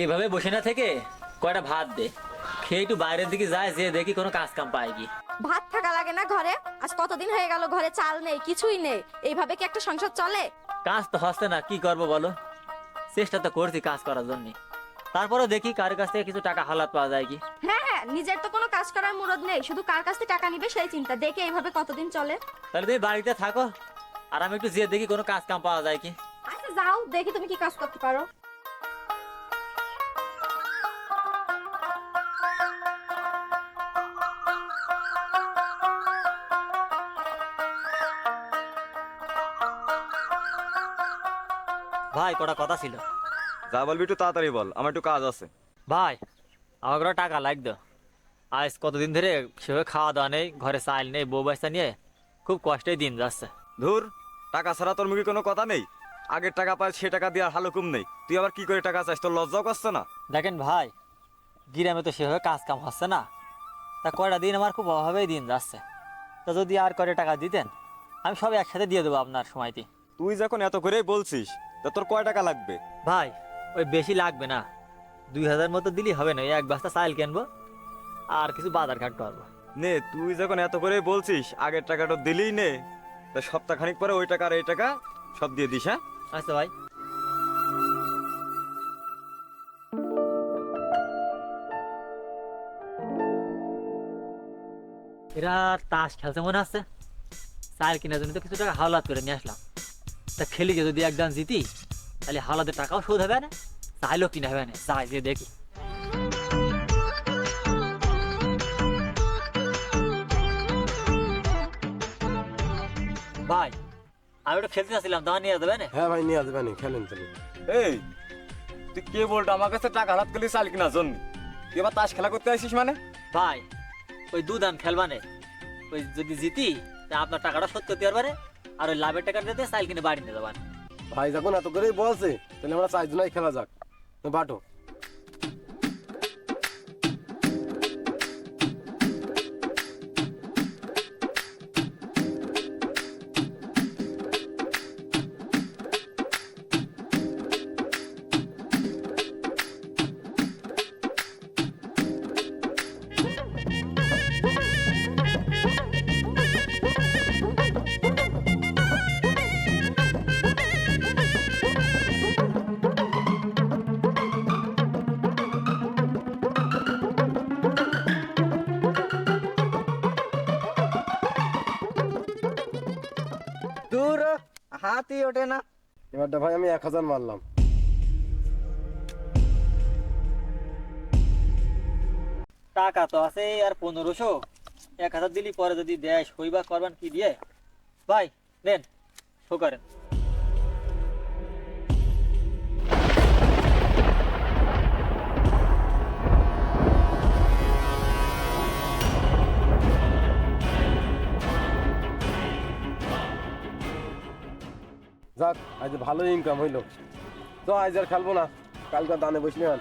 এইভাবে বসে না থেকে কয়টা ভাত দে। খেয়ে একটু বাইরের দিকে যায় যে দেখি কোনো কাজ কাম পায় কি। ভাত থাকা লাগে না ঘরে? আজ কতদিন হয়ে গেল ঘরে চাল নেই কিছুই নেই। এইভাবে কি একটা সংসার চলে? কাজ তো হচ্ছে না কি করব বলো? চেষ্টা তো করছি কাজ করার জন্য। তারপরে দেখি কার কাছ থেকে কিছু টাকা হালাত পাওয়া যায় কি। হ্যাঁ হ্যাঁ নিজের তো কোনো কাজ করার মুরদ নেই। শুধু কার কাছ থেকে টাকা নিবে সেই চিন্তা। দেখে এইভাবে কতদিন চলে? তাহলে তুমি বাড়িতে থাকো আর আমি একটু যেয়ে দেখি কোনো কাজ কাম পাওয়া যায় কি। আচ্ছা যাও দেখি তুমি কি কাজ করতে পারো। ভাই কটা কথা ছিল। যা বলবি একটু তাড়াতাড়ি বল আমার একটু কাজ আছে। ভাই আমার কোনো টাকা লাগতো আজ কতদিন ধরে সেভাবে খাওয়া দাওয়া নেই ঘরে চাল নেই বউ বাচ্চা নিয়ে খুব কষ্টেই দিন যাচ্ছে। ধুর টাকা ছাড়া তোর মুখে কোনো কথা নেই? আগের টাকা পায় সে টাকা দেওয়ার হালুকুম নেই। তুই আবার কি করে টাকা চাস? তোর লজ্জাও করছে না? দেখেন ভাই গ্রামে তো সেভাবে কাজ কাম হচ্ছে না। তা কয়টা দিন আমার খুব অভাবেই দিন যাচ্ছে। তা যদি আর কয়টা টাকা দিতেন আমি সব একসাথে দিয়ে দেবো আপনার সময়তে তুই যখন এত করেই বলছিস তা তোর কয় টাকা লাগবে? ভাই ওই বেশি লাগবে না। দুই হাজার মতো দিলেই হবে না ওই এক বস্তা চাল কিনবো আর কিছু বাজার ঘাট করব। নে তুই যখন এত করেই বলছিস আগের টাকাটা দিলেই নে তা সপ্তাহ খানিক পরে ওই টাকা আর এই টাকা সব দিয়ে দিস হ্যাঁ? আচ্ছা ভাই। এরা তাস খেলছে মনে আছে? চাল কেনার জন্য তো কিছু টাকা হাওলাত করে নিয়ে আসলাম। তা খেলি যে যদি একদম জিতি তাহলে হাওলাতের টাকাও শোধ হবে না চাইলেও কিনা হবে না। যাই যে দেখি। ভাই আমি ওটা খেলতে চাচ্ছিলাম দাঁড়া নিয়ে যাবে না? হ্যাঁ ভাই নিয়ে আসবেন খেলেন তাহলে। এই তুই কে বলতো আমার কাছে টাকা হালাত করলি চাল কিনার জন্য তুই এবার তাস খেলা করতে আসিস মানে? ভাই ওই দুদান খেলবানে। ওই যদি জিতি তা আপনার টাকাটা শোধ করতে পারবে না, আর ওই লাভের টাকা দিতে সাইল কিনে বাড়ি নিয়ে যাবেন ভাই, যখন এত করেই বলছে, তাহলে আমরা চারজনাই খেলা যাক। বাটো। হাতই ওঠে না। এবারটা ভাই আমি এক হাজার মারলাম। টাকা তো আছে আর পনেরোশো। এক হাজার দিলি পরে যদি দেয় সইবা করবেন কি দিয়ে? ভাই নেন শো করেন যাক, আজ ভালো ইনকাম হইল। তো আজ আর খেলব না, কালকে দানে বসলে আর।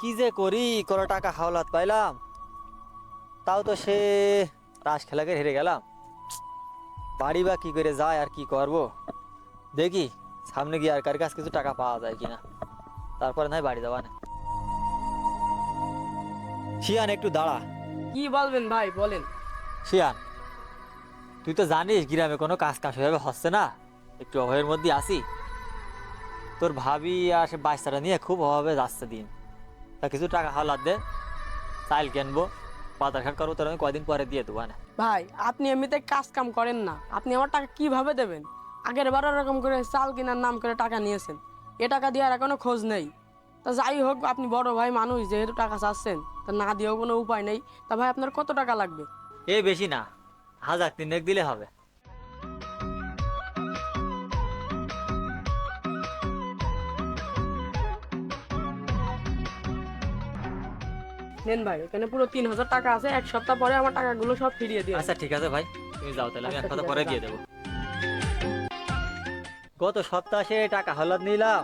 কি যে করি কোনো টাকা হাওলাত পাইলাম, তাও তো সে তাস খেলাকে হেরে গেলাম। বাড়ি বা কি করে যায় আর কি করব? দেখি, সামনে গিয়ে আর কার কাছে কিছু টাকা পাওয়া যায় কিনা। তারপরে নয় বাড়ি না। শিয়ান একটু দাঁড়া। কি বলবেন ভাই বলেন। শিয়ান তুই তো জানিস গ্রামে কোনো কাজ কাজ সেভাবে হচ্ছে না। একটু অভাবের মধ্যে আসি তোর ভাবি আর সে বাচ্চাটা নিয়ে খুব অভাবে যাচ্ছে দিন। তা কিছু টাকা হালাত দে চাইল কিনবো বাজার ঘাট করব তোর আমি কয়দিন পরে দিয়ে দেবো না ভাই আপনি এমনিতে কাজ কাম করেন না। আপনি আমার টাকা কীভাবে দেবেন? আগের বার এরকম করে চাল কেনার নাম করে টাকা নিয়েছেন। এ টাকা দেওয়ার এখনও খোঁজ নেই। তা যাই হোক আপনি বড় ভাই মানুষ যেহেতু টাকা চাচ্ছেন তা না দিয়েও কোনো উপায় নেই। তা ভাই আপনার কত টাকা লাগবে? এ বেশি না হাজার তিনেক দিলে হবে। নেন ভাই এখানে পুরো তিন হাজার টাকা আছে এক সপ্তাহ পরে আমার টাকাগুলো সব ফিরিয়ে দিয়ে আচ্ছা ঠিক আছে ভাই তুমি যাও তাহলে আমি এক আচ্ছা, কথা পরে দিয়ে দেবো। গত সপ্তাহে টাকা হালাত নিলাম।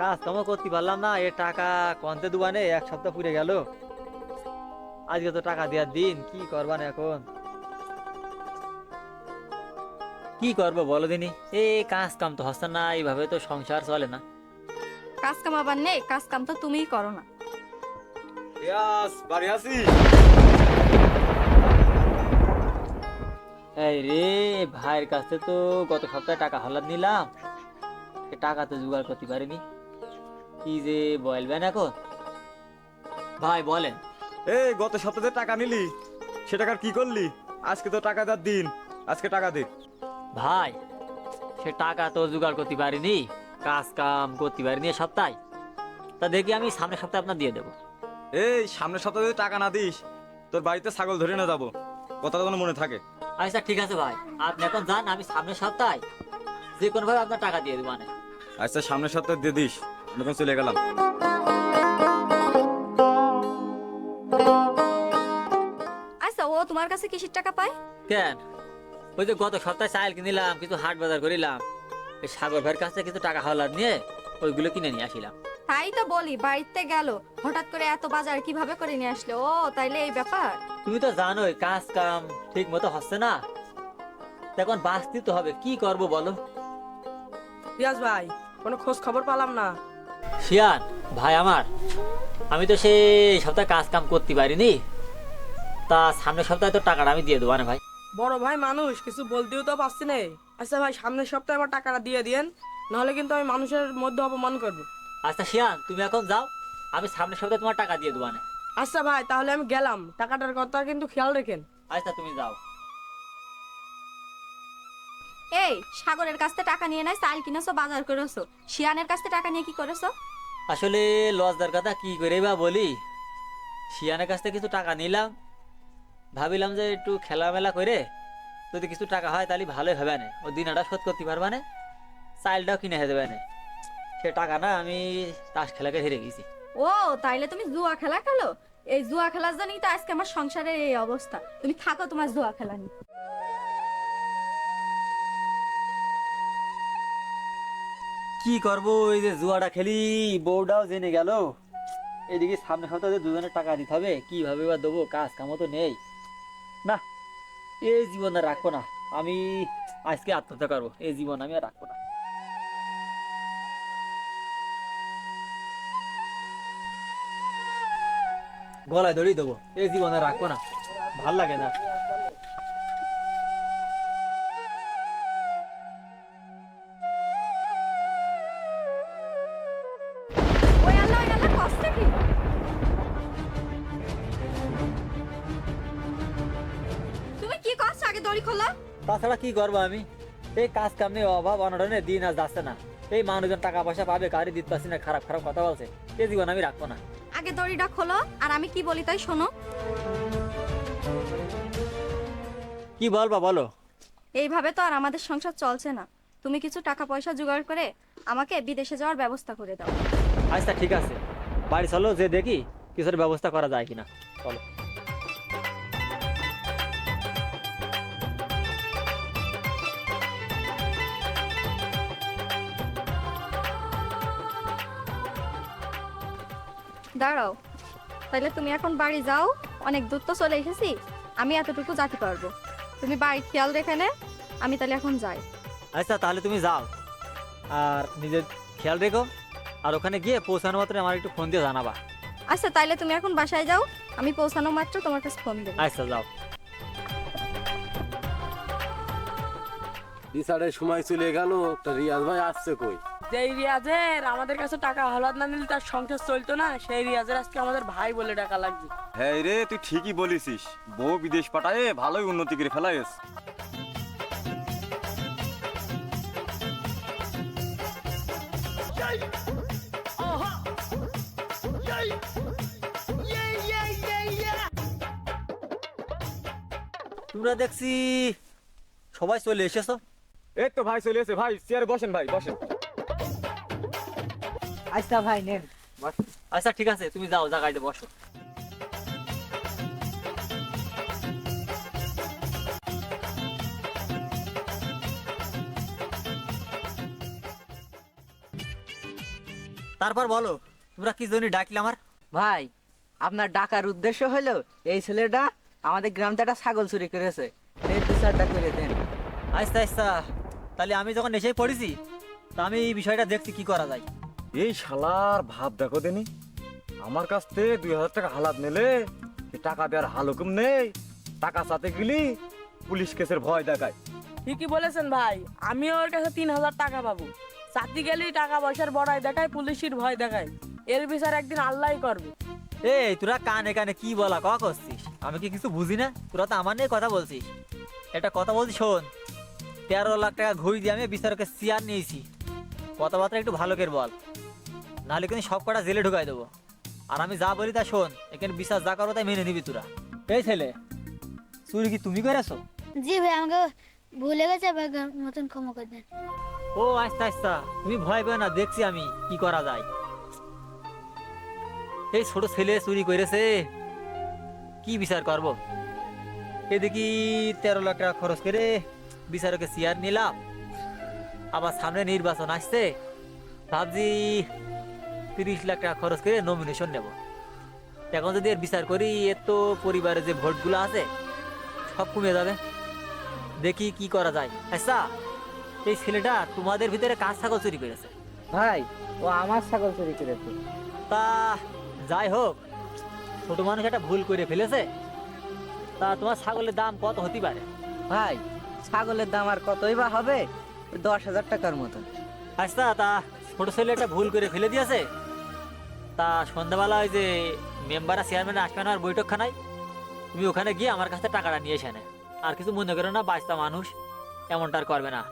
কাজ কামও করতে পারলাম না এ টাকা কন্তে দুবানে এক সপ্তাহ পুড়ে গেল। আজকে তো টাকা দেওয়ার দিন কি করবান এখন? কি করব বলো দিনি? এই কাজ কাম তো হচ্ছে না এইভাবে তো সংসার চলে না। কাজ কাম আবার নেই কাজ কাম তো তুমিই করো না। বাড়ি আসি ভাইয়ের কাছে তো গত সপ্তাহে টাকা হালাত নিলাম। টাকা তো জোগাড় করতে পারিনি। কি যে বলবেন এখন? ভাই বলেন। এই গত সপ্তাহে টাকা নিলি সে টাকার কি করলি? আজকে তো টাকা দেওয়ার দিন। আজকে টাকা দে। ভাই সে টাকা তো জোগাড় করতে পারিনি কাজ কাম করতে পারিনি এ সপ্তাহে। তা দেখি আমি সামনের সপ্তাহে আপনার দিয়ে দেবো। এই সামনের সপ্তাহে যদি টাকা না দিস তোর বাড়িতে ছাগল ধরে না যাব। কথাটা যেন মনে থাকে। আচ্ছা ঠিক আছে ভাই। আপনি এখন যান আমি সামনের সপ্তাহে যে কোনো ভাবে আপনার টাকা দিয়ে দেবো মানে। আচ্ছা সামনের সপ্তাহে দিয়ে দিস আমি এখন চলে গেলাম। আচ্ছা ও তোমার কাছে কিসের টাকা পায়? কেন? ওই যে গত সপ্তাহে চাল কিনিলাম কিছু হাট বাজার করিলাম। এই সাগর ভাইয়ের কাছে কিছু টাকা হলার নিয়ে ওইগুলো কিনে নিয়ে আসিলাম। তাই তো বলি বাড়িতে গেল। হঠাৎ করে এত বাজার কীভাবে করে নিয়ে আসলে? ও তাইলে এই ব্যাপার। তুমি তো জানোই কাজ কাম ঠিক মতো হচ্ছে না। এখন বাঁচতে তো হবে কি করব বলো? রিয়াজ ভাই কোনো খোঁজ খবর পেলাম না। শিয়ান ভাই আমার আমি তো সেই সপ্তাহে কাজ কাম করতে পারিনি। তা সামনের সপ্তাহে তো টাকাটা আমি দিয়ে দেবো না ভাই। বড় ভাই মানুষ কিছু বলতেও তো পারছি না আচ্ছা ভাই সামনের সপ্তাহে আমার টাকাটা দিয়ে দিয়েন নাহলে কিন্তু আমি মানুষের মধ্যে অপমান করব। আচ্ছা শিয়ান তুমি এখন যাও। আমি সামনের সপ্তাহে তোমার টাকা দিয়ে দেবো না আচ্ছা ভাই তাহলে আমি গেলাম। টাকাটার কথা কিন্তু খেয়াল রেখেন। আচ্ছা তুমি যাও। এই সাগরের কাছ থেকে টাকা নিয়ে নাই চাল কিনেছো বাজার করেছ। শিয়ানের কাছ থেকে টাকা নিয়ে কি করেছ? আসলে লজদার কথা কি করে বা বলি? শিয়ানের কাছ থেকে কিছু টাকা নিলাম। ভাবিলাম যে একটু খেলামেলা করে যদি কিছু টাকা হয় তাহলে ভালোই হবে না ও দিনাটা শোধ করতে পারবা না চাইলটাও কিনে হয়ে যাবে না সে টাকা না আমি তাস খেলাকে হেরে গেছি। ও তাইলে তুমি জুয়া খেলা খেলো? এই জুয়া খেলার জন্যই তো আজকে আমার সংসারের এই অবস্থা। তুমি থাকো তোমার জুয়া খেলা নিয়ে। কি করব এই যে জুয়াটা খেলি বউটাও জেনে গেল। এদিকে সামনে সপ্তাহে দুজনের টাকা দিতে হবে কীভাবে বা দেবো কাজ কামও তো নেই। না এই জীবন আর রাখব না। আমি আজকে আত্মহত্যা করব এই জীবন আমি আর রাখব না। গলায় ধরেই দেবো। এই জীবন রাখব না। ভালো লাগে না। তুমি কি করছ? আগে দড়ি খোলো। তাছাড়া কি করব আমি? এই কাজ কাম অভাব অনটনে দিন আজ যাচ্ছে না। এই মানুষজন টাকা পয়সা পাবে কারি দিতে পারছি না খারাপ খারাপ কথা বলছে। এই জীবন আমি রাখব না। আগে দড়িটা খোলো আর আমি কি বলি তাই শোনো। কি বলবা বলো। এইভাবে তো আর আমাদের সংসার চলছে না। তুমি কিছু টাকা পয়সা জোগাড় করে আমাকে বিদেশে যাওয়ার ব্যবস্থা করে দাও। আচ্ছা ঠিক আছে। বাড়ি চলো যে দেখি কিছুর ব্যবস্থা করা যায় কিনা। চলো। দাঁড়াও। তাহলে তুমি এখন বাড়ি যাও অনেক দূর তো চলে এসেছি আমি এতটুকু যেতে পারব। তুমি বাড়ি খেয়াল রেখে নে আমি তাহলে এখন যাই। আচ্ছা তাহলে তুমি যাও। আর নিজের খেয়াল রেখো আর ওখানে গিয়ে পৌঁছানো মাত্র আমার একটু ফোন দিয়ে জানাবা। আচ্ছা তাহলে তুমি এখন বাসায় যাও আমি পৌঁছানো মাত্র তোমার কাছে ফোন দেবো। আচ্ছা যাও। রিসার্টের সময় চলে গেল তা রিয়াজ ভাই আসছে কই? যেই রিয়াজের আমাদের কাছে টাকা হলাদ না নিলে তার সংসার চলতো না সেই রিয়াজের আজকে আমাদের ভাই বলে টাকা লাগবে। হ্যাঁ রে তুই ঠিকই বলেছিস। বউ বিদেশ পাঠায় ভালোই উন্নতি করে ফেলাইস। তোমরা দেখছি সবাই চলে এসেছ? এই তো ভাই চলে এসে ভাই চেয়ারে বসেন ভাই বসেন। আচ্ছা ভাই নেন। আচ্ছা ঠিক আছে তুমি যাও জায়গায় বসো। তারপর বলো তোমরা কি জন্য ডাকলে আমার? ভাই আপনার ডাকার উদ্দেশ্য হলো এই ছেলেটা আমাদের গ্রাম থেকে একটা ছাগল চুরি করেছে। এই বিচারটা করে দেন। আচ্ছা আচ্ছা তাহলে আমি যখন এসে পড়েছি তা আমি এই বিষয়টা দেখছি কি করা যায়। এই শালার ভাব দেখো দেনি। আমার কাছ থেকে দুই হাজার টাকা হালাত নিলে টাকা দেওয়ার হালুকুম নেই। টাকা চাতে গেলি পুলিশ কেসের ভয় দেখায়। ঠিকই বলেছেন ভাই আমিও ওর কাছে তিন হাজার টাকা পাবো। চাকরি গেলেই টাকা পয়সার বড়াই দেখায় পুলিশের ভয় দেখায়। এর বিচার একদিন আল্লাহই করবে। এই তোরা কানে কানে কি বলা ক করছিস? আমি কি কিছু বুঝি না? তোরা তো আমার নিয়ে কথা বলছিস। একটা কথা বলছি শোন। তেরো লাখ টাকা ঘুষ দিয়ে আমি বিচারকে চেয়ার নিয়েছি। কথাবার্তা একটু ভালো করে বল। নাহলে কিন্তু সব কটা জেলে ঢুকাই দেবো। আর আমি যা বলি তা শোন এখানে বিশ্বাস যা করো তাই মেনে নিবি তোরা। এই ছেলে চুরি কি তুমি করে করেছ? জি ভাই আমাকে ভুলে গেছে মতন ক্ষমা করে দেন। ও আস্তে আচ্ছা তুমি ভয় পেও না দেখছি আমি কি করা যায়। এই ছোট ছেলে চুরি করেছে কি বিচার করব? এদিকে তেরো লাখ টাকা খরচ করে বিচারকে চেয়ার নিলাম। আবার সামনে নির্বাচন আসছে। ভাবছি তিরিশ লাখ টাকা খরচ করে নমিনেশন নেব। এখন যদি এর বিচার করি এর তো পরিবারের যে ভোটগুলো আছে সব কমে যাবে। দেখি কি করা যায়। আচ্ছা এই ছেলেটা তোমাদের ভিতরে কাজ ছাগল চুরি করেছে? ভাই ও আমার ছাগল চুরি করেছে। তা যাই হোক ছোট মানুষ একটা ভুল করে ফেলেছে। তা তোমার ছাগলের দাম কত হতে পারে? ভাই ছাগলের দাম আর কতই বা হবে? দশ হাজার টাকার মতন আচ্ছা তা ছোট ছেলে একটা ভুল করে ফেলে দিয়েছে? তা সন্ধ্যাবেলা ওই যে মেম্বার চেয়ারম্যান আসবে না আর বৈঠকখানায়, তুমি ওখানে গিয়ে আমার কাছে টাকাটা নিয়ে এসে আর কিছু মনে করো না বাচ্চা মানুষ, এমনটা আর করবে না।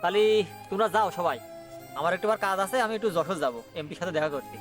তাহলে তোমরা যাও সবাই। আমার একটু বার কাজ আছে, আমি একটু যশোর যাব এমপির সাথে দেখা করতে।